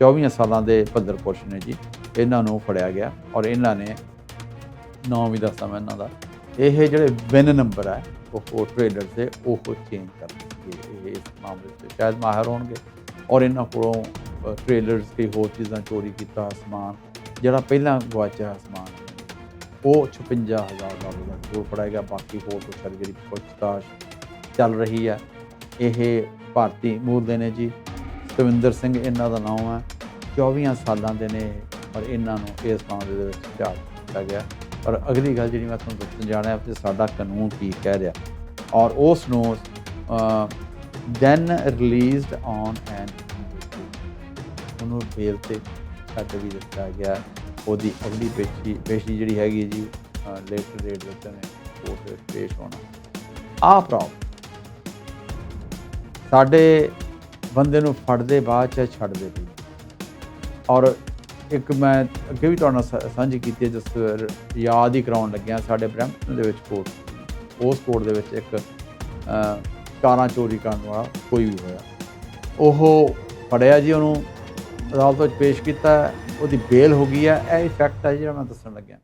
24 ਸਾਲਾਂ ਦੇ ਭੱਦਰ ਪੁਰਸ਼ ਨੇ ਜੀ, ਇਹਨਾਂ ਨੂੰ ਫੜਿਆ ਗਿਆ ਔਰ ਇਹਨਾਂ ਨੇ ਨਾਮ ਵੀ ਦੱਸਾਂ ਮੈਂ ਇਹਨਾਂ ਦਾ। ਇਹ ਜਿਹੜੇ ਵਿਨ ਨੰਬਰ ਹੈ ਉਹ ਟ੍ਰੇਲਰ ਦੇ ਉਹ ਚੇਂਜ ਕਰ ਦਿੱਤੇ ਇਹ ਇਸ ਮਾਮਲੇ 'ਤੇ। ਸ਼ਾਇਦ ਮਾਹਰ ਹੋਣਗੇ। ਔਰ ਇਹਨਾਂ ਕੋਲੋਂ ਟ੍ਰੇਲਰਸ ਤੇ ਹੋਰ ਚੀਜ਼ਾਂ ਚੋਰੀ ਕੀਤਾ ਸਮਾਨ, ਜਿਹੜਾ ਪਹਿਲਾਂ ਗਵਾਚਿਆ ਸਮਾਨ ਉਹ 56000 ਡਾਲਰ ਦਾ ਕੋਲ ਫੜਾਏਗਾ ਬਾਕੀ ਹੋਰ ਕੁਛ ਸਾਰੀ ਜਿਹੜੀ ਪੁੱਛਤਾਛ ਚੱਲ ਰਹੀ ਹੈ ਇਹ ਭਾਰਤੀ ਮੂਲ ਦੇ ਨੇ ਜੀ। ਸਤਵਿੰਦਰ ਸਿੰਘ ਇਹਨਾਂ ਦਾ ਨਾਮ ਹੈ। 24 ਸਾਲਾਂ ਦੇ ਨੇ ਪਰ ਇਹਨਾਂ ਨੂੰ ਇਸ ਮਾਮਲੇ ਦੇ ਵਿੱਚ ਝਾੜ ਦਿੱਤਾ ਗਿਆ। ਪਰ ਅਗਲੀ ਗੱਲ ਜਿਹੜੀ ਮੈਂ ਤੁਹਾਨੂੰ ਦੱਸਣ ਜਾ ਰਿਹਾ ਕਿ ਸਾਡਾ ਕਾਨੂੰਨ ਕੀ ਕਹਿ ਰਿਹਾ। ਔਰ ਉਸ ਨੂੰ ਦੈਨ ਰਿਲੀਜ਼ਡ ਔਨ ਐਂਡ ਉਹਨੂੰ ਬੇਲ ਤੇ ਛੱਡ ਵੀ ਦਿੱਤਾ ਗਿਆ। ਉਹਦੀ ਅਗਲੀ ਪੇਸ਼ੀ ਪੇਸ਼ੀ ਜਿਹੜੀ ਹੈਗੀ ਜੀ ਲੇਟਰ ਡੇਟ ਵਿੱਚ ਨੇ ਕੋਰਟ ਦੇ ਵਿੱਚ ਪੇਸ਼ ਹੋਣਾ। ਆ ਪ੍ਰੋਬ ਸਾਡੇ ਬੰਦੇ ਨੂੰ ਫੜਦੇ, ਬਾਅਦ ਚ ਛੱਡਦੇ ਪਈ ਔਰ ਇੱਕ ਮੈਂ ਅੱਗੇ ਵੀ ਤੁਹਾਡੇ ਨਾਲ ਸਾਂਝੀ ਕੀਤੀ ਹੈ, ਜਿਸ ਯਾਦ ਹੀ ਕਰਾਉਣ ਲੱਗਿਆ ਸਾਡੇ ਬ੍ਰੈਂਪਟਨ ਦੇ ਵਿੱਚ ਕੋਰਟ ਉਸ ਕੋਰਟ ਦੇ ਵਿੱਚ ਇੱਕ ਕਾਰਾਂ ਚੋਰੀ ਕਰਨ ਵਾਲਾ ਕੋਈ ਵੀ ਹੋਇਆ। ਉਹ ਫੜਿਆ ਜੀ ਉਹਨੂੰ, ਅਦਾਲਤ ਵਿੱਚ ਪੇਸ਼ ਕੀਤਾ, ਉਹਦੀ ਬੇਲ ਹੋ ਗਈ ਹੈ। ਇਹ ਫੈਕਟ ਹੈ ਜਿਹੜਾ ਮੈਂ ਦੱਸਣ ਲੱਗਿਆ।